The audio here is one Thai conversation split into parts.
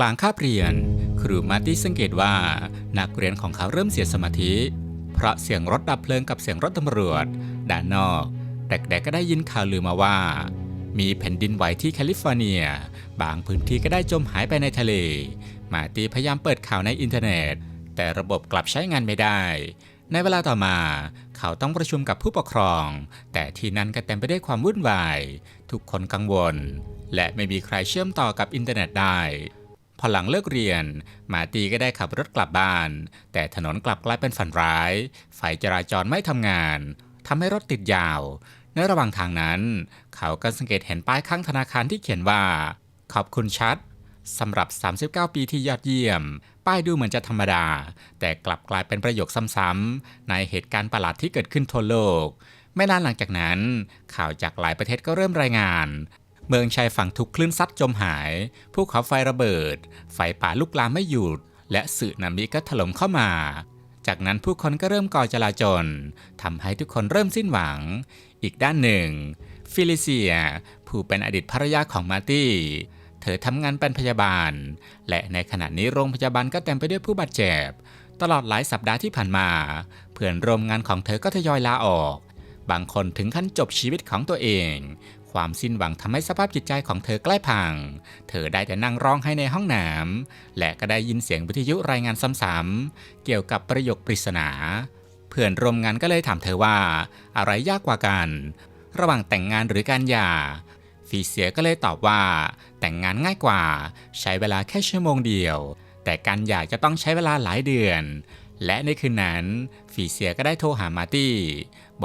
กลางคาบเรียน ครูมาร์ตี้สังเกตว่า นักเรียนของเขาเริ่มเสียสมาธิ เพราะเสียงรถดับเพลิงกับเสียงรถตำรวจ ด้านนอกแต่แต่ก็ได้ยินข่าวลือมาว่า มีแผ่นดินไหวที่แคลิฟอร์เนีย บางพื้นที่ก็ได้จมหายไปในทะเล มาร์ตี้พยายามเปิดข่าวในอินเทอร์เน็ต แต่ระบบกลับใช้งานไม่ได้ ในเวลาต่อมา เขาต้องประชุมกับผู้ปกครอง แต่ที่นั่นก็เต็มไปด้วยความวุ่นวาย ทุกคนกังวลและไม่มีใครเชื่อมต่อกับอินเทอร์เน็ตได้ พอหลังเลิกเรียน มาตีก็ได้ขับรถกลับบ้าน แต่ถนนกลับกลายเป็นฝันร้าย ไฟจราจรไม่ทำงานทำให้รถติดยาว ในระหว่างทางนั้น เขาก็สังเกตเห็นป้ายข้างธนาคารที่เขียนว่า ขอบคุณชัดสำหรับ 39 ปีที่ยอดเยี่ยม ป้ายดูเหมือนจะธรรมดา แต่กลับกลายเป็นประโยคซ้ำๆในเหตุการณ์ประหลาดที่เกิดขึ้นทั่วโลก ไม่นานหลังจากนั้น ข่าวจากหลายประเทศก็เริ่มรายงาน เมืองชายฝั่งถูกคลื่นซัดจมหาย ภูเขาไฟระเบิด ไฟป่าลุกลามไม่หยุด และสึนามิก็ถล่มเข้ามา จากนั้นผู้คนก็เริ่มก่อจลาจลทำให้ทุกคนเริ่มสิ้นหวัง อีกด้านหนึ่ง ฟิลิเซีย ผู้เป็นอดีตภรรยาของมาร์ตี้ เธอทำงานเป็นพยาบาล และในขณะนี้โรงพยาบาลก็เต็มไปด้วยผู้บาดเจ็บ ตลอดหลายสัปดาห์ที่ผ่านมา เพื่อนร่วมงานของเธอก็ทยอยลาออกบางคนถึงขั้นจบชีวิตของตัวเอง ความสิ้นหวังทำให้สภาพจิตใจของเธอใกล้พัง เธอได้แต่นั่งร้องไห้ในห้องน้ำและก็ได้ยินเสียงวิทยุรายงานซ้ำๆเกี่ยวกับประโยคปริศนา เพื่อนร่วมงานก็เลยถามเธอว่า อะไรยากกว่ากัน ระหว่างแต่งงานหรือการหย่าฟีเซียก็เลยตอบว่า แต่งงานง่ายกว่า ใช้เวลาแค่ชั่วโมงเดียว แต่การหย่าจะต้องใช้เวลาหลายเดือน และในคืนนั้น ฟีเซียก็ได้โทรหามาตี้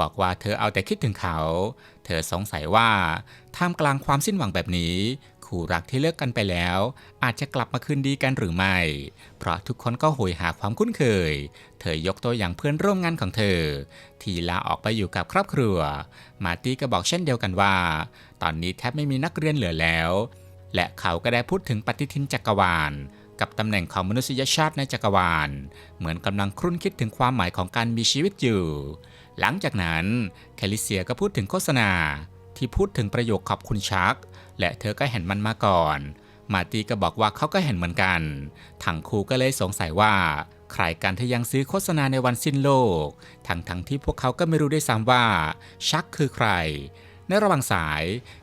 บอกว่าเธอเอาแต่คิดถึงเขา เธอสงสัยว่าท่ามกลางความสิ้นหวังแบบนี้คู่รักที่เลิกกันไปแล้ว อาจจะกลับมาคืนดีกันหรือไม่ เพราะทุกคนก็โหยหาความคุ้นเคย เธอยกตัวอย่างเพื่อนร่วมงานของเธอ ที่ลาออกไปอยู่กับครอบครัว มาตี้ก็บอกเช่นเดียวกันว่า ตอนนี้แทบไม่มีนักเรียนเหลือแล้ว และเขาก็ได้พูดถึงปฏิทินจักรวาล กับตำแหน่งของมนุษยชาติในจักรวาล เหมือนกำลังครุ่นคิดถึงความหมายของการมีชีวิตอยู่ หลังจากนั้นแคลิเซียก็พูดถึงโฆษณา ที่พูดถึงประโยคขอบคุณชัก และเธอก็เห็นมันมาก่อน มาตีก็บอกว่าเขาก็เห็นเหมือนกันทั้งคู่ก็เลยสงสัยว่าใครกันที่ยังซื้อโฆษณาในวันสิ้นโลก ทั้งทั้งที่พวกเขาก็ไม่รู้ด้วยซ้ำว่าชักคือใคร ในระหว่างสาย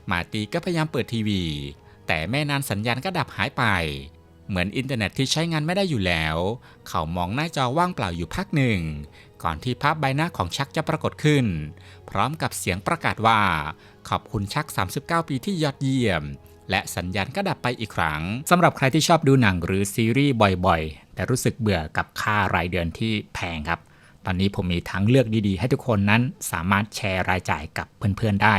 มาตีก็พยายามเปิดทีวี แต่ไม่นานสัญญาณก็ดับหายไป เหมือนอินเทอร์เน็ตที่ใช้งานไม่ได้อยู่แล้ว เขามองหน้าจอว่างเปล่าอยู่พักหนึ่ง ก่อนที่ภาพใบหน้าของชักจะปรากฏขึ้น พร้อมกับเสียงประกาศว่า ขอบคุณชัก 39 ปีที่ยอดเยี่ยม และสัญญาณก็ดับไปอีกครั้งสำหรับใครที่ชอบดูหนังหรือซีรีส์บ่อยๆ แต่รู้สึกเบื่อกับค่ารายเดือนที่แพงครับ ตอนนี้ผมมีทางเลือกดีๆ ให้ทุกคนนั้นสามารถแชร์รายจ่ายกับเพื่อนๆได้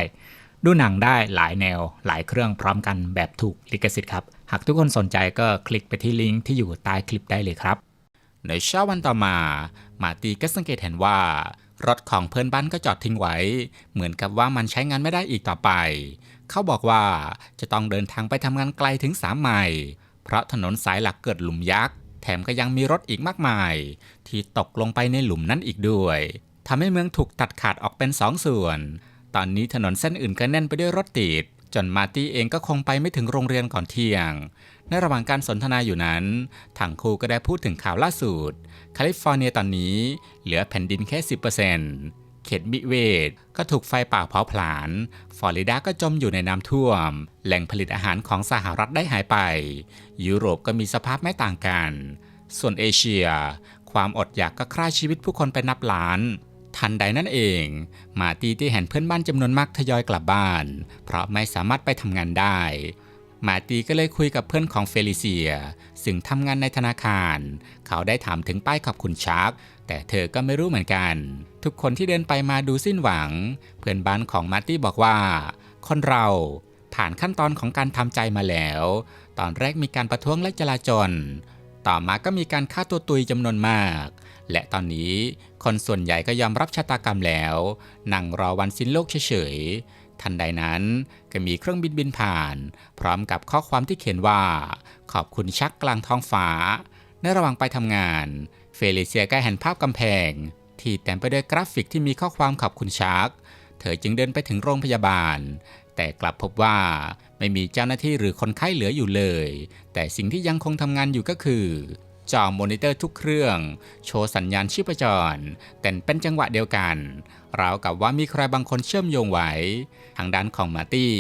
ดูหนังได้หลายแนวหลายเครื่องพร้อมกันแบบถูกลิขสิทธิ์ครับ หากทุกคนสนใจก็คลิกไปที่ลิงก์ที่อยู่ใต้คลิปได้เลยครับ ในเช้าวันต่อมา มาร์ตีก็สังเกตเห็นว่ารถของเพื่อนบ้านก็จอดทิ้งไว้ เหมือนกับว่ามันใช้งานไม่ได้อีกต่อไป เขาบอกว่าจะต้องเดินทางไปทำงานไกลถึง3ไมล์เพราะถนนสายหลักเกิดหลุมยักษ์ แถมก็ยังมีรถอีกมากมาย ที่ตกลงไปในหลุมนั้นอีกด้วยทำให้เมืองถูกตัดขาดออกเป็นสองส่วน ตอนนี้ถนนเส้นอื่นก็แน่นไปด้วยรถติด จนมาร์ตี้เองก็คงไปไม่ถึงโรงเรียนก่อนเที่ยง ในระหว่างการสนทนาอยู่นั้นทั้งครูก็ได้พูดถึงข่าวล่าสุดแคลิฟอร์เนียตอนนี้เหลือแผ่นดินแค่ 10%เขตมิเวตก็ถูกไฟป่าเผาผลาญ ฟลอริดาก็จมอยู่ในน้ำท่วม แหล่งผลิตอาหารของสหรัฐได้หายไป ยุโรปก็มีสภาพไม่ต่างกัน ส่วนเอเชีย ความอดอยากก็ฆ่าชีวิตผู้คนไปนับล้าน ทันใดนั่นเอง มาร์ตี้ที่เห็นเพื่อนบ้านจำนวนมากทยอยกลับบ้าน เพราะไม่สามารถไปทำงานได้ มาร์ตีก็เลยคุยกับเพื่อนของเฟลิเซีย ซึ่งทำงานในธนาคาร เขาได้ถามถึงป้ายขอบคุณชาร์กแต่เธอก็ไม่รู้เหมือนกัน ทุกคนที่เดินไปมาดูสิ้นหวัง เพื่อนบ้านของมาร์ตี้บอกว่า คนเราผ่านขั้นตอนของการทำใจมาแล้ว ตอนแรกมีการประท้วงและจลาจลต่อมาก็มีการฆ่าตัวตุยจำนวนมาก และตอนนี้ คนส่วนใหญ่ก็ยอมรับชะตากรรมแล้วนั่งรอวันสิ้นโลกเฉยๆ ทันใดนั้นก็มีเครื่องบินบินผ่าน พร้อมกับข้อความที่เขียนว่า ขอบคุณชักกลางท้องฟ้า ในระหว่างไปทำงาน เฟลิเซียก็เห็นภาพกำแพง ที่เต็มไปด้วยกราฟิกที่มีข้อความขอบคุณชัก เธอจึงเดินไปถึงโรงพยาบาล แต่กลับพบว่าไม่มีเจ้าหน้าที่หรือคนไข้เหลืออยู่เลย แต่สิ่งที่ยังคงทำงานอยู่ก็คือ จอมอนิเตอร์ทุกเครื่อง โชว์สัญญาณชีพจร แต่เป็นจังหวะเดียวกัน ราวกับว่ามีใครบางคนเชื่อมโยงไว้ ทางด้านของมาร์ตี้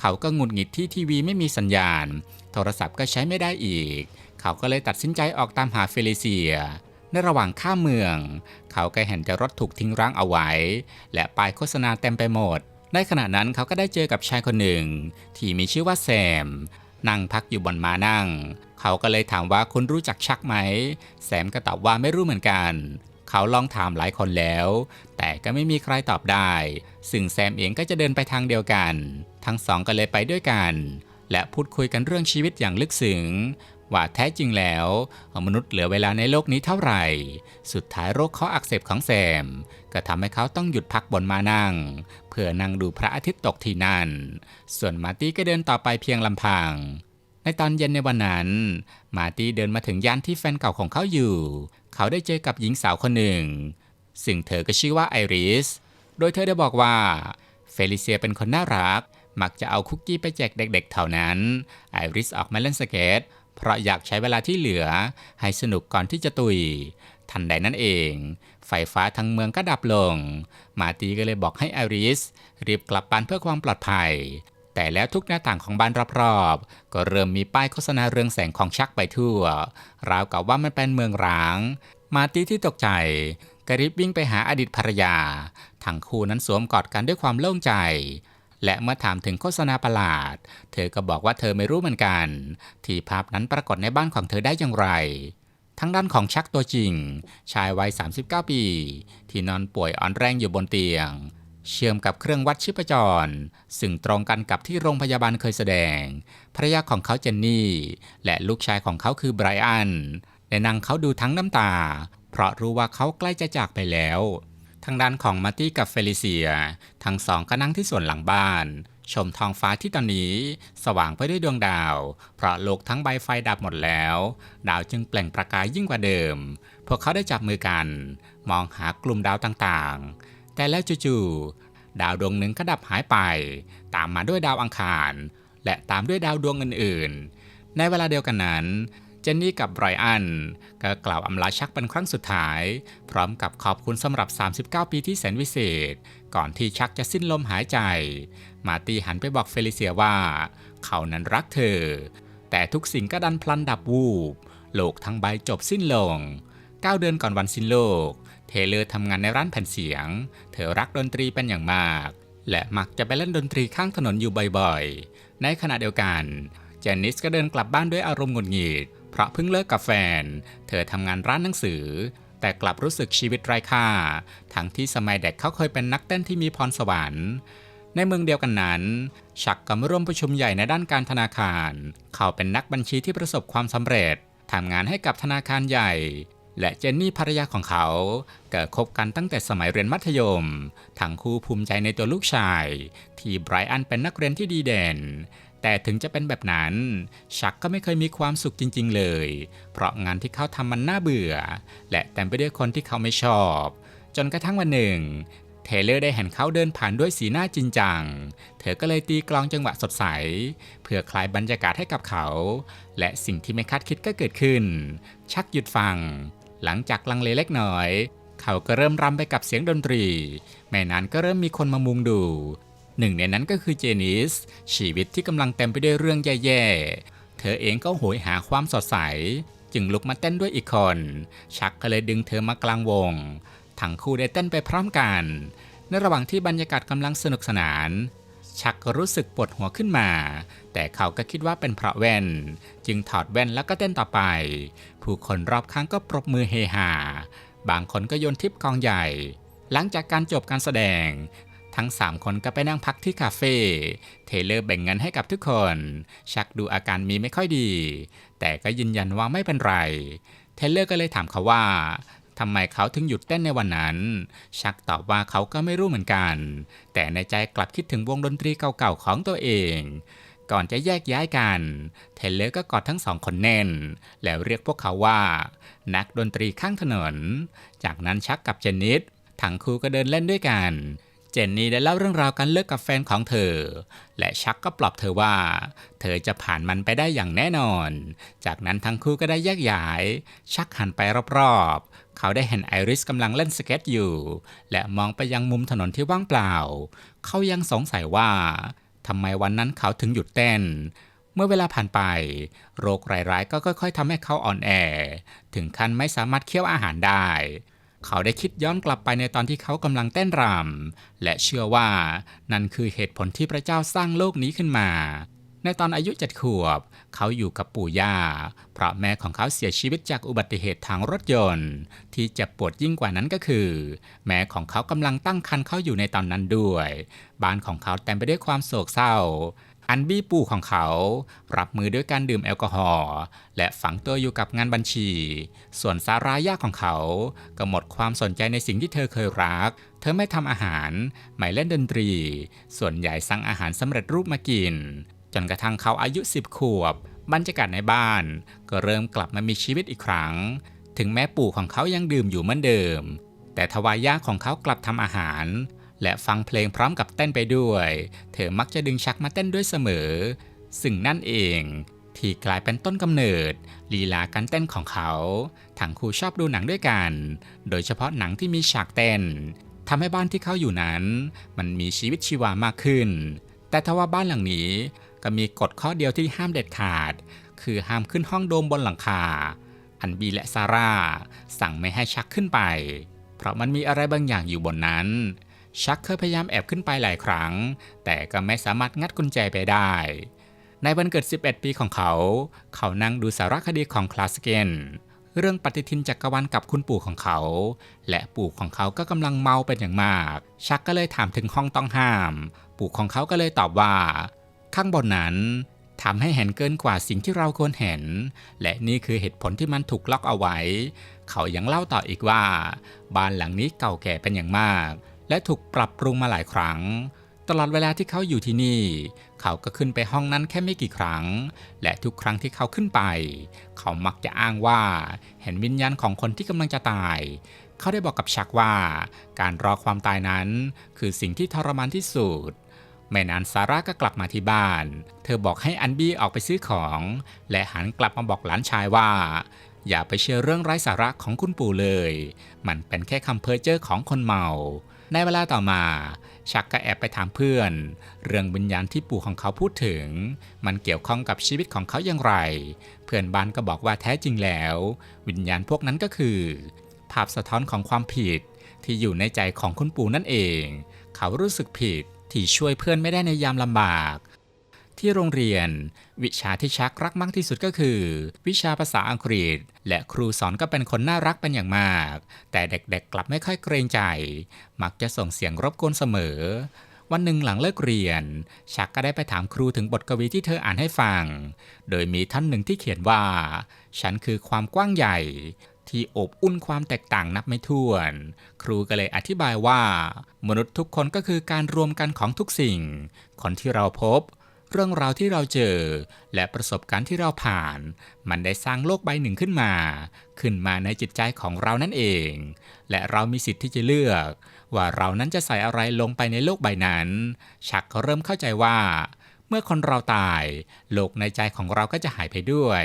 เขาก็งุดหงิดที่ทีวีไม่มีสัญญาณ โทรศัพท์ก็ใช้ไม่ได้อีก เขาก็เลยตัดสินใจออกตามหาเฟลิเซีย ในระหว่างข้ามเมือง เขาก็เห็นแต่รถถูกทิ้งร้างเอาไว้ และป้ายโฆษณาเต็มไปหมด ในขณะนั้นเขาก็ได้เจอกับชายคนหนึ่ง ที่มีชื่อว่าแซมนั่งพักอยู่บนม้านั่ง เขาก็เลยถามว่าคุณรู้จักชักไหม แซมก็ตอบว่าไม่รู้เหมือนกัน เขาลองถามหลายคนแล้ว แต่ก็ไม่มีใครตอบได้ ซึ่งแซมเองก็จะเดินไปทางเดียวกัน ทั้งสองก็เลยไปด้วยกัน และพูดคุยกันเรื่องชีวิตอย่างลึกซึ้งว่าแท้จริงแล้ว มนุษย์เหลือเวลาในโลกนี้เท่าไหร่ สุดท้ายโรคข้ออักเสบของแซม ก็ทำให้เขาต้องหยุดพักบนมานั่ง เพื่อนั่งดูพระอาทิตย์ตกที่นั่น ส่วนมาร์ตี้ก็เดินต่อไปเพียงลำพัง ในตอนเย็นในวันนั้น มาตี้เดินมาถึงย่านที่แฟนเก่าของเขาอยู่ เขาได้เจอกับหญิงสาวคนหนึ่ง ซึ่งเธอก็ชื่อว่าไอริส โดยเธอได้บอกว่า เฟลิเซียเป็นคนน่ารัก มักจะเอาคุกกี้ไปแจกเด็กๆเท่านั้น ไอริสออกมาเล่นสเก็ต เพราะอยากใช้เวลาที่เหลือ ให้สนุกก่อนที่จะตุย ทันใดนั้นเอง ไฟฟ้าทั้งเมืองก็ดับลง มาตีก็เลยบอกให้ไอริสรีบกลับบ้านเพื่อความปลอดภัย แต่แล้วทุกหน้าต่างของบ้านรอบๆ ก็เริ่มมีป้ายโฆษณาเรืองแสงของชักไปทั่ว ราวกับว่ามันเป็นเมืองร้าง มาตีที่ตกใจกรีบวิ่งไปหาอดีตภรรยา ทั้งคู่นั้นสวมกอดกันด้วยความโล่งใจ และเมื่อถามถึงโฆษณาประหลาด เธอก็บอกว่าเธอไม่รู้เหมือนกัน ที่ภาพนั้นปรากฏในบ้านของเธอได้อย่างไรทั้งด้านของชักตัวจริง ชายวัย 39 ปี ที่นอนป่วยอ่อนแรงอยู่บนเตียง เชื่อมกับเครื่องวัดชีพจร ซึ่งตรงกันกับที่โรงพยาบาลเคยแสดง ภรรยาของเขาเจนนี่ และลูกชายของเขาคือไบรอันและนางเขาดูทั้งน้ำตา เพราะรู้ว่าเขาใกล้จะจากไปแล้ว ทางด้านของมาร์ตี้กับเฟลิเซีย ทั้งสองก็นั่งที่ส่วนหลังบ้าน ชมท้องฟ้าที่ตอนนี้ สว่างไปด้วยดวงดาว เพราะโลกทั้งใบไฟดับหมดแล้ว ดาวจึงเปล่งประกายยิ่งกว่าเดิม พวกเขาได้จับมือกัน มองหากลุ่มดาวต่างๆ แต่แล้วจู่ๆดาวดวงหนึ่งก็ดับหายไป ตามมาด้วยดาวอังคาร และตามด้วยดาวดวงอื่นๆ ในเวลาเดียวกันนั้น เจนนี่กับไบรอันก็กล่าวอำลาชักเป็นครั้งสุดท้าย พร้อมกับขอบคุณสำหรับ 39 ปีที่แสนวิเศษ ก่อนที่ชักจะสิ้นลมหายใจ มาตีหันไปบอกเฟลิเซียว่า เขานั้นรักเธอ แต่ทุกสิ่งก็ดันพลันดับวูบโลกทั้งใบจบสิ้นลง 9 เดือนก่อนวันสิ้นโลก เทเลอร์ทำงานในร้านแผ่นเสียง เธอรักดนตรีเป็นอย่างมาก และมักจะไปเล่นดนตรีข้างถนนอยู่บ่อยๆ ในขณะเดียวกัน เจนนิสก็เดินกลับบ้านด้วยอารมณ์หงุดหงิด เพราะเพิ่งเลิกกับแฟน เธอทำงานร้านหนังสือ แต่กลับรู้สึกชีวิตไร้ค่า ทั้งที่สมัยเด็กเขาเคยเป็นนักเต้นที่มีพรสวรรค์ในเมืองเดียวกันนั้น ชักก็มาร่วมประชุมใหญ่ในด้านการธนาคาร เขาเป็นนักบัญชีที่ประสบความสำเร็จทำงานให้กับธนาคารใหญ่ และเจนนี่ภรรยาของเขาเกิดคบกันตั้งแต่สมัยเรียนมัธยม ทั้งคู่ภูมิใจในตัวลูกชาย ที่ไบรอันเป็นนักเรียนที่ดีเด่น แต่ถึงจะเป็นแบบนั้น ชักก็ไม่เคยมีความสุขจริง ๆ เลย เพราะงานที่เขาทำมันน่าเบื่อ และเต็มไปด้วยคนที่เขาไม่ชอบ จนกระทั่งวันหนึ่ง เทเลอร์ได้เห็นเขาเดินผ่านด้วยสีหน้าจริงจัง เธอก็เลยตีกลองจังหวะสดใส เพื่อคลายบรรยากาศให้กับเขา และสิ่งที่ไม่คาดคิดก็เกิดขึ้น ชักหยุดฟัง หลังจากลังเลเล็กน้อย เขาก็เริ่มรำไปกับเสียงดนตรีแม่นั้นก็เริ่มมีคนมามุงดู หนึ่งในนั้นก็คือเจนิส ชีวิตที่กำลังเต็มไปด้วยเรื่องแย่ๆ เธอเองก็โหยหาความสดใส จึงลุกมาเต้นด้วยอีกคน ชักก็เลยดึงเธอมากลางวง ทั้งคู่ได้เต้นไปพร้อมกัน ในระหว่างที่บรรยากาศกำลังสนุกสนานชักก็รู้สึกปวดหัวขึ้นมา แต่เขาก็คิดว่าเป็นเพราะแว่น จึงถอดแว่นแล้วก็เต้นต่อไป ผู้คนรอบข้างก็ปรบมือเฮฮา บางคนก็โยนทิปกองใหญ่ หลังจากการจบการแสดง ทั้ง 3 คนก็ไปนั่งพักที่คาเฟ่ เทเลอร์แบ่งเงินให้กับทุกคน ชักดูอาการมีไม่ค่อยดี แต่ก็ยืนยันว่าไม่เป็นไร เทเลอร์ก็เลยถามเขาว่าทำไมเขาถึงหยุดเต้นในวันนั้น ชักตอบว่าเขาก็ไม่รู้เหมือนกัน แต่ในใจกลับคิดถึงวงดนตรีเก่าๆของตัวเอง ก่อนจะแยกย้ายกัน เทเลอร์ก็กอดทั้งสองคนแน่น แล้วเรียกพวกเขาว่า นักดนตรีข้างถนน จากนั้นชักกับเจนนิสทั้งคู่ก็เดินเล่นด้วยกัน เจนนี่ได้เล่าเรื่องราวการเลิกกับแฟนของเธอ และชักก็ปลอบเธอว่า เธอจะผ่านมันไปได้อย่างแน่นอน จากนั้นทั้งคู่ก็ได้แยกย้าย ชักหันไปรอบๆ เขาได้เห็นไอริสกำลังเล่นสเก็ตอยู่ และมองไปยังมุมถนนที่ว่างเปล่า เขายังสงสัยว่า ทำไมวันนั้นเขาถึงหยุดเต้น เมื่อเวลาผ่านไป โรคร้ายๆ ก็ค่อย ๆทำให้เขาอ่อนแอ ถึงขั้นไม่สามารถเคี้ยวอาหารได้ เขาได้คิดย้อนกลับไปในตอนที่เขากำลังเต้นรำและเชื่อว่านั่นคือเหตุผลที่พระเจ้าสร้างโลกนี้ขึ้นมา ในตอนอายุเจ็ดขวบ เขาอยู่กับปู่ย่า เพราะแม่ของเขาเสียชีวิตจากอุบัติเหตุทางรถยนต์ ที่เจ็บปวดยิ่งกว่านั้นก็คือ แม่ของเขากำลังตั้งครรภ์เขาอยู่ในตอนนั้นด้วย บ้านของเขาเต็มไปด้วยความโศกเศร้าอันบี้ปู่ของเขา รับมือด้วยการดื่มแอลกอฮอล์และฝังตัวอยู่กับงานบัญชี ส่วนซาร่าย่าของเขาก็หมดความสนใจในสิ่งที่เธอเคยรัก เธอไม่ทำอาหาร ไม่เล่นดนตรี ส่วนใหญ่สั่งอาหารสำเร็จรูปมากิน จนกระทั่งเขาอายุ 10 ขวบ บรรยากาศในบ้าน ก็เริ่มกลับมามีชีวิตอีกครั้ง ถึงแม้ปู่ของเขายังดื่มอยู่เหมือนเดิม แต่ทวายาของเขากลับทำอาหาร และฟังเพลงพร้อมกับเต้นไปด้วย เธอมักจะดึงชักมาเต้นด้วยเสมอ ซึ่งนั่นเองที่กลายเป็นต้นกำเนิด ลีลาการเต้นของเขา ทั้งคู่ชอบดูหนังด้วยกัน โดยเฉพาะหนังที่มีฉากเต้นทำให้บ้านที่เขาอยู่นั้น มันมีชีวิตชีวามากขึ้น แต่ทว่าบ้านหลังนี้ ก็มีกฎข้อเดียวที่ห้ามเด็ดขาด คือห้ามขึ้นห้องโดมบนหลังคา อันบีและซาร่าสั่งไม่ให้ชักขึ้นไป เพราะมันมีอะไรบางอย่างอยู่บนนั้น ชักเคยพยายามแอบขึ้นไปหลายครั้ง แต่ก็ไม่สามารถงัดกุญแจไปได้ ในวันเกิด 11 ปีของเขา เขานั่งดูสารคดีของคลาสเกนเรื่องปฏิทินจักรวาลกับคุณปู่ของเขา และปู่ของเขาก็กำลังเมาเป็นอย่างมาก ชักก็เลยถามถึงห้องต้องห้าม ปู่ของเขาก็เลยตอบว่า ข้างบนนั้นทำให้เห็นเกินกว่าสิ่งที่เราควรเห็น และนี่คือเหตุผลที่มันถูกล็อกเอาไว้ เขายังเล่าต่ออีกว่า บ้านหลังนี้เก่าแก่เป็นอย่างมาก และถูกปรับปรุงมาหลายครั้ง ตลอดเวลาที่เขาอยู่ที่นี่ เขาก็ขึ้นไปห้องนั้นแค่ไม่กี่ครั้ง และทุกครั้งที่เขาขึ้นไป เขามักจะอ้างว่า เห็นวิญญาณของคนที่กำลังจะตาย เขาได้บอกกับชักว่า การรอความตายนั้น คือสิ่งที่ทรมานที่สุด ไม่นานซาร่าก็กลับมาที่บ้าน เธอบอกให้อันบี้ออกไปซื้อของ และหันกลับมาบอกหลานชายว่า อย่าไปเชื่อเรื่องไร้สาระของคุณปู่เลย มันเป็นแค่คำเพ้อเจ้อของคนเมา ในเวลาต่อมา ชักก็แอบไปถามเพื่อน เรื่องวิญญาณที่ปู่ของเขาพูดถึง มันเกี่ยวข้องกับชีวิตของเขาอย่างไร เพื่อนบ้านก็บอกว่าแท้จริงแล้ว วิญญาณพวกนั้นก็คือ ภาพสะท้อนของความผิดที่อยู่ในใจของคุณปู่นั่นเอง เขารู้สึกผิด ที่ช่วยเพื่อนไม่ได้ในยามลำบาก ที่โรงเรียน วิชาที่ชักรักมากที่สุดก็คือ วิชาภาษาอังกฤษ และครูสอนก็เป็นคนน่ารักเป็นอย่างมาก แต่เด็กๆกลับไม่ค่อยเกรงใจ มักจะส่งเสียงรบกวนเสมอ วันหนึ่งหลังเลิกเรียน ชักก็ได้ไปถามครูถึงบทกวีที่เธออ่านให้ฟัง โดยมีท่านหนึ่งที่เขียนว่า ฉันคือความกว้างใหญ่ ที่อบอุ่นความแตกต่างนับไม่ถ้วน ครูก็เลยอธิบายว่า มนุษย์ทุกคนก็คือการรวมกันของทุกสิ่ง คนที่เราพบ เรื่องราวที่เราเจอ และประสบการณ์ที่เราผ่าน มันได้สร้างโลกใบหนึ่งขึ้นมา ขึ้นมาในจิตใจของเรานั่นเอง และเรามีสิทธิ์ที่จะเลือก ว่าเรานั้นจะใส่อะไรลงไปในโลกใบนั้นชักก็เริ่มเข้าใจว่าเมื่อคนเราตาย โลกในใจของเราก็จะหายไปด้วย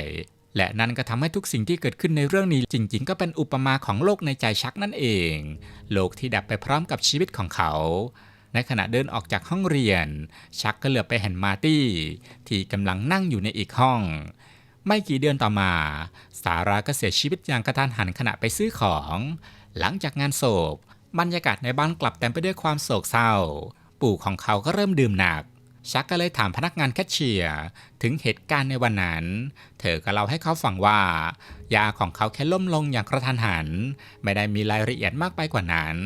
และนั่นก็ทำให้ทุกสิ่งที่เกิดขึ้นในเรื่องนี้จริง ๆ ก็เป็นอุปมาของโลกในใจชักนั่นเอง โลกที่ดับไปพร้อมกับชีวิตของเขา ในขณะเดินออกจากห้องเรียน ชักก็เหลือบไปเห็นมาร์ตี้ ที่กำลังนั่งอยู่ในอีกห้อง ไม่กี่เดือนต่อมา สาราก็เสียชีวิตอย่างกระทันหันขณะไปซื้อของ หลังจากงานศพบรรยากาศในบ้านกลับเต็มไปด้วยความโศกเศร้า ปู่ของเขาก็เริ่มดื่มหนัก ชักก็เลยถามพนักงานแคชเชียร์ถึงเหตุการณ์ในวันนั้น เธอก็เล่าให้เขาฟังว่า ยาของเขาแค่ล่มลงอย่างกระทันหัน ไม่ได้มีรายละเอียดมากไปกว่านั้น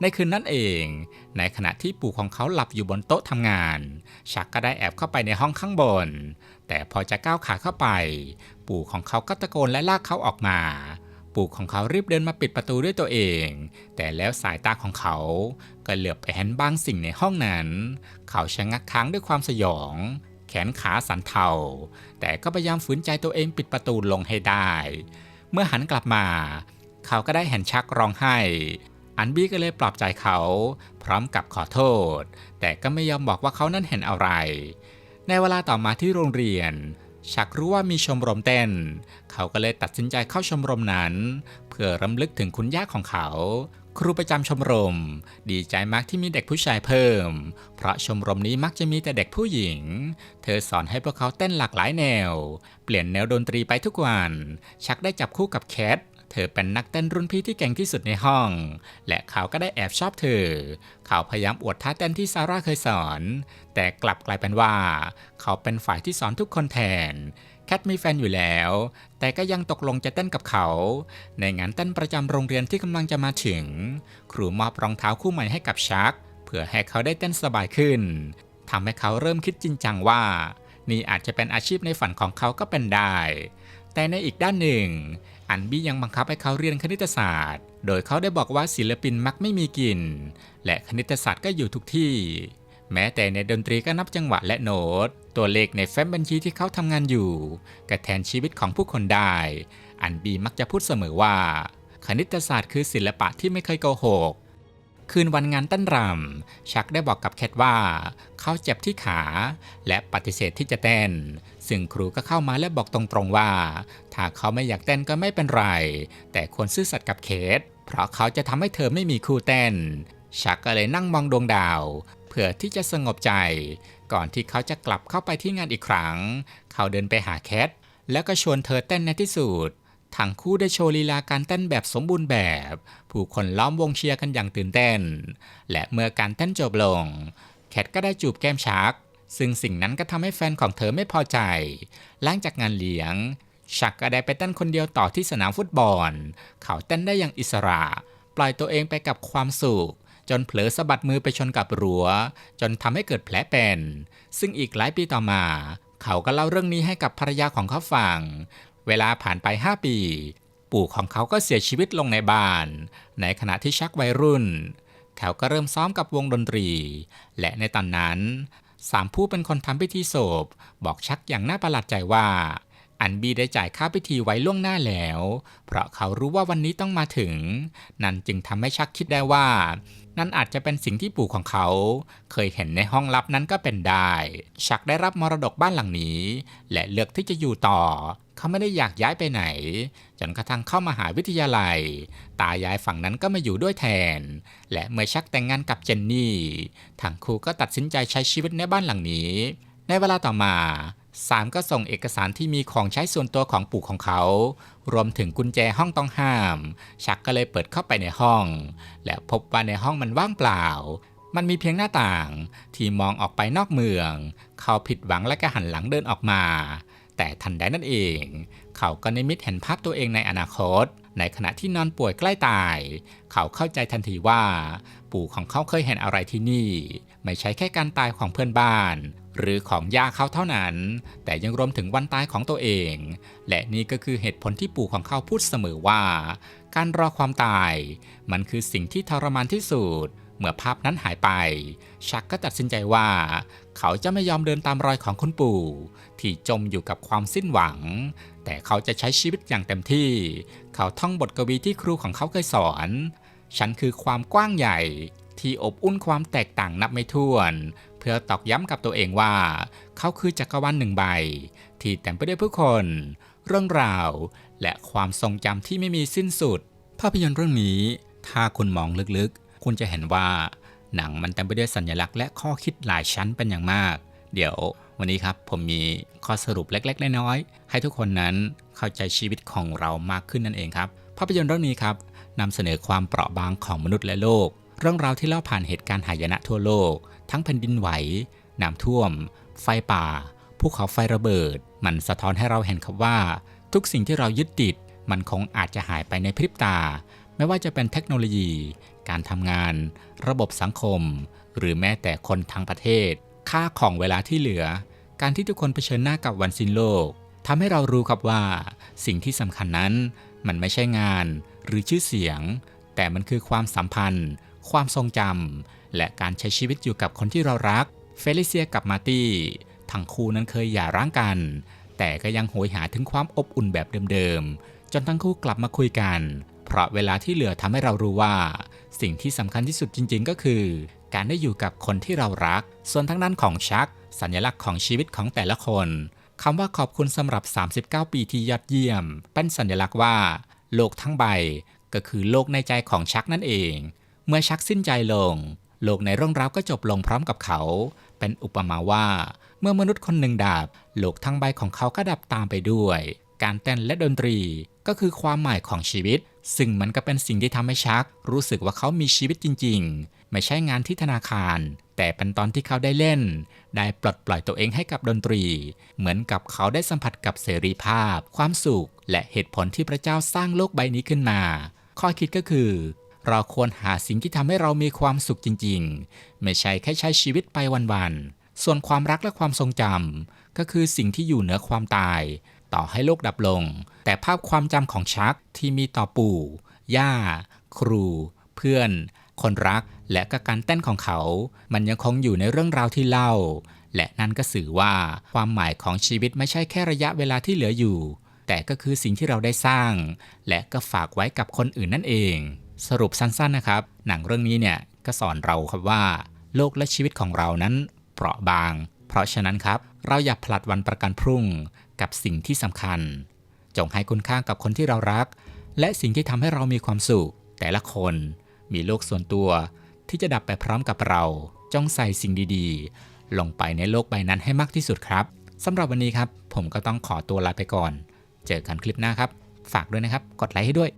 ในคืนนั้นเอง ในขณะที่ปู่ของเขาหลับอยู่บนโต๊ะทำงาน ชักก็ได้แอบเข้าไปในห้องข้างบน แต่พอจะก้าวขาเข้าไป ปู่ของเขาก็ตะโกนและลากเขาออกมา ปู่ของเขารีบเดินมาปิดประตูด้วยตัวเอง แต่แล้วสายตาของเขาก็เหลือบไปเห็นบางสิ่งในห้องนั้น เขาชะงักค้างด้วยความสยอง แขนขาสั่นเทา แต่ก็พยายามฝืนใจตัวเองปิดประตูลงให้ได้ เมื่อหันกลับมา เขาก็ได้เห็นชักร้องไห้ อันบี้ก็เลยปลอบใจเขา พร้อมกับขอโทษ แต่ก็ไม่ยอมบอกว่าเขานั้นเห็นอะไร ในเวลาต่อมาที่โรงเรียน ชักรู้ว่ามีชมรมเต้น เขาก็เลยตัดสินใจเข้าชมรมนั้น เพื่อรำลึกถึงคุณย่าของเขา ครูประจำชมรม ดีใจมากที่มีเด็กผู้ชายเพิ่ม เพราะชมรมนี้มักจะมีแต่เด็กผู้หญิง เธอสอนให้พวกเขาเต้นหลากหลายแนว เปลี่ยนแนวดนตรีไปทุกวัน ชักได้จับคู่กับแคท เธอเป็นนักเต้นรุ่นพี่ที่เก่งที่สุดในห้อง และเขาก็ได้แอบชอบเธอ เขาพยายามอวดท่าเต้นที่ซาร่าเคยสอน แต่กลับกลายเป็นว่า เขาเป็นฝ่ายที่สอนทุกคนแทน แคทมีแฟนอยู่แล้ว แต่ก็ยังตกลงจะเต้นกับเขา ในงานเต้นประจำโรงเรียนที่กำลังจะมาถึง ครูมอบรองเท้าคู่ใหม่ให้กับชัก เพื่อให้เขาได้เต้นสบายขึ้นทำให้เขาเริ่มคิดจริงจังว่า นี่อาจจะเป็นอาชีพในฝันของเขาก็เป็นได้ แต่ในอีกด้านหนึ่ง อันบี้ยังบังคับให้เขาเรียนคณิตศาสตร์ โดยเขาได้บอกว่าศิลปินมักไม่มีกินและคณิตศาสตร์ก็อยู่ทุกที่ แม้แต่ในดนตรีก็นับจังหวะและโน้ต ตัวเลขในแฟ้มบัญชีที่เขาทำงานอยู่กระแทนชีวิตของผู้คนได้ อันบีมักจะพูดเสมอว่า คณิตศาสตร์คือศิลปะที่ไม่เคยโกหก คืนวันงานเต้นรำชักได้บอกกับแคทว่า เขาเจ็บที่ขา และปฏิเสธที่จะเต้น ซึ่งครูก็เข้ามาและบอกตรงๆว่า ถ้าเขาไม่อยากเต้นก็ไม่เป็นไร แต่ควรซื่อสัตย์กับเคทเพราะเขาจะทำให้เธอไม่มีคู่เต้น ชักก็เลยนั่งมองดวงดาว เพื่อที่จะสงบใจ ก่อนที่เขาจะกลับเข้าไปที่งานอีกครั้ง เขาเดินไปหาแคทแล้วก็ชวนเธอเต้นในที่สุด ทั้งคู่ได้โชว์ลีลาการเต้นแบบสมบูรณ์แบบ ผู้คนล้อมวงเชียร์กันอย่างตื่นเต้น และเมื่อการเต้นจบลง แคทก็ได้จูบแก้มชักซึ่งสิ่งนั้นก็ทำให้แฟนของเธอไม่พอใจ หลังจากงานเลี้ยงชักก็ได้ไปเต้นคนเดียวต่อที่สนามฟุตบอล เขาเต้นได้อย่างอิสระ ปล่อยตัวเองไปกับความสุข จนเผลอสะบัดมือไปชนกับรั้ว จนทำให้เกิดแผลเป็น ซึ่งอีกหลายปีต่อมา เขาก็เล่าเรื่องนี้ให้กับภรรยาของเขาฟัง เวลาผ่านไป 5 ปี ปู่ของเขาก็เสียชีวิตลงในบ้าน ในขณะที่ชักวัยรุ่น เขาก็เริ่มซ้อมกับวงดนตรี และในตอนนั้น สามผู้เป็นคนทำพิธีศพ บอกชักอย่างน่าประหลาดใจว่า อันบีได้จ่ายค่าพิธีไว้ล่วงหน้าแล้ว เพราะเขารู้ว่าวันนี้ต้องมาถึง นั่นจึงทำให้ชักคิดได้ว่า นั่นอาจจะเป็นสิ่งที่ปู่ของเขา เคยเห็นในห้องลับนั้นก็เป็นได้ ชักได้รับมรดกบ้านหลังนี้ และเลือกที่จะอยู่ต่อ เขาไม่ได้อยากย้ายไปไหน จนกระทั่งเข้ามาหาวิทยาลัย ตายายฝั่งนั้นก็มาอยู่ด้วยแทน และเมื่อชักแต่งงานกับเจนนี่ ทั้งคู่ก็ตัดสินใจใช้ชีวิตในบ้านหลังนี้ ในเวลาต่อมา สามก็ส่งเอกสารที่มีของใช้ส่วนตัวของปู่ของเขา รวมถึงกุญแจห้องต้องห้าม ชักก็เลยเปิดเข้าไปในห้อง และพบว่าในห้องมันว่างเปล่า มันมีเพียงหน้าต่าง ที่มองออกไปนอกเมือง เขาผิดหวังและก็หันหลังเดินออกมา แต่ทันใดนั่นเอง เขาก็นิมิตเห็นภาพตัวเองในอนาคต ในขณะที่นอนป่วยใกล้ตาย เขาเข้าใจทันทีว่า ปู่ของเขาเคยเห็นอะไรที่นี่ ไม่ใช่แค่การตายของเพื่อนบ้าน หรือของย่าเขาเท่านั้น แต่ยังรวมถึงวันตายของตัวเอง และนี่ก็คือเหตุผลที่ปู่ของเขาพูดเสมอว่า การรอความตาย มันคือสิ่งที่ทรมานที่สุด เมื่อภาพนั้นหายไป ชักก็ตัดสินใจว่า เขาจะไม่ยอมเดินตามรอยของคุณปู่ ที่จมอยู่กับความสิ้นหวัง แต่เขาจะใช้ชีวิตอย่างเต็มที่ เขาท่องบทกวีที่ครูของเขาเคยสอน ฉันคือความกว้างใหญ่ที่อบอุ่นความแตกต่างนับไม่ถ้วน เพื่อตอกย้ำกับตัวเองว่า เขาคือจักรวาลหนึ่งใบ ที่เต็มไปด้วยผู้คน เรื่องราว และความทรงจำที่ไม่มีสิ้นสุด ภาพยนตร์เรื่องนี้ ถ้าคุณมองลึกๆ คุณจะเห็นว่า หนังมันเต็มไปด้วยสัญลักษณ์และข้อคิดหลายชั้นเป็นอย่างมาก เดี๋ยววันนี้ครับผมมีข้อสรุปเล็กๆน้อยๆให้ทุกคนนั้นเข้าใจชีวิตของเรามากขึ้นนั่นเองครับภาพยนตร์เรื่องนี้ครับนำเสนอความเปราะบางของมนุษย์และโลก เรื่องราวที่เล่าผ่านเหตุการณ์หายนะทั่วโลก ทั้งแผ่นดินไหว น้ำท่วม ไฟป่า ภูเขาไฟระเบิด มันสะท้อนให้เราเห็นครับว่า ทุกสิ่งที่เรายึดติด มันคงอาจจะหายไปในพริบตา ไม่ว่าจะเป็นเทคโนโลยี การทำงาน ระบบสังคม หรือแม้แต่คนทั้งประเทศ ค่าของเวลาที่เหลือ การที่ทุกคนเผชิญหน้ากับวันสิ้นโลกทำให้เรารู้ครับว่า สิ่งที่สำคัญนั้น มันไม่ใช่งาน หรือชื่อเสียง แต่มันคือความสัมพันธ์ ความทรงจำ และการใช้ชีวิตอยู่กับคนที่เรารัก เฟลิเซียกับมาตี้ทั้งคู่นั้นเคยหย่าร้างกัน แต่ก็ยังโหยหาถึงความอบอุ่นแบบเดิมๆ จนทั้งคู่กลับมาคุยกัน เพราะเวลาที่เหลือทำให้เรารู้ว่า สิ่งที่สำคัญที่สุดจริง ๆ ก็คือ การได้อยู่กับคนที่เรารัก ส่วนทั้งนั้นของชัก สัญลักษณ์ของชีวิตของแต่ละคนคำว่าขอบคุณสำหรับ 39 ปีที่ยอดเยี่ยม เป็นสัญลักษณ์ว่า โลกทั้งใบ ก็คือโลกในใจของชักนั่นเอง เมื่อชักสิ้นใจลง โลกในเรื่องราวก็จบลงพร้อมกับเขา เป็นอุปมาว่า เมื่อมนุษย์คนหนึ่งดับ โลกทั้งใบของเขาก็ดับตามไปด้วย การเต้นและดนตรีก็คือความหมายของชีวิต ซึ่งมันก็เป็นสิ่งที่ทำให้ชัก รู้สึกว่าเขามีชีวิตจริง ๆ ไม่ใช่งานที่ธนาคาร แต่เป็นตอนที่เขาได้เล่น ได้ปลดปล่อยตัวเองให้กับดนตรี เหมือนกับเขาได้สัมผัสกับเสรีภาพ ความสุข และเหตุผลที่พระเจ้าสร้างโลกใบนี้ขึ้นมา ข้อคิดก็คือ เราควรหาสิ่งที่ทำให้เรามีความสุขจริง ๆ ไม่ใช่แค่ใช้ชีวิตไปวันๆ ส่วนความรักและความทรงจำก็คือสิ่งที่อยู่เหนือความตาย ต่อให้โลกดับลง แต่ภาพความจำของชักที่มีต่อปู่ ย่า ครู เพื่อน คนรัก และก็การเต้นของเขา มันยังคงอยู่ในเรื่องราวที่เล่า และนั่นก็สื่อว่าความหมายของชีวิตไม่ใช่แค่ระยะเวลาที่เหลืออยู่ แต่ก็คือสิ่งที่เราได้สร้าง และก็ฝากไว้กับคนอื่นนั่นเอง สรุปสั้นๆนะครับ หนังเรื่องนี้เนี่ยก็สอนเราครับว่า โลกและชีวิตของเรานั้นเปราะบาง เพราะฉะนั้นครับ เราอย่าผลัดวันประกันพรุ่งกับสิ่งที่สำคัญ จงให้คุณค่ากับคนที่เรารัก และสิ่งที่ทำให้เรามีความสุข แต่ละคนมีโลกส่วนตัว ที่จะดับไปพร้อมกับเรา จงใส่สิ่งดีๆ ลงไปในโลกใบนั้นให้มากที่สุดครับสำหรับวันนี้ครับ ผมก็ต้องขอตัวลาไปก่อน เจอกันคลิปหน้าครับ ฝากด้วยนะครับ กดไลค์ให้ด้วย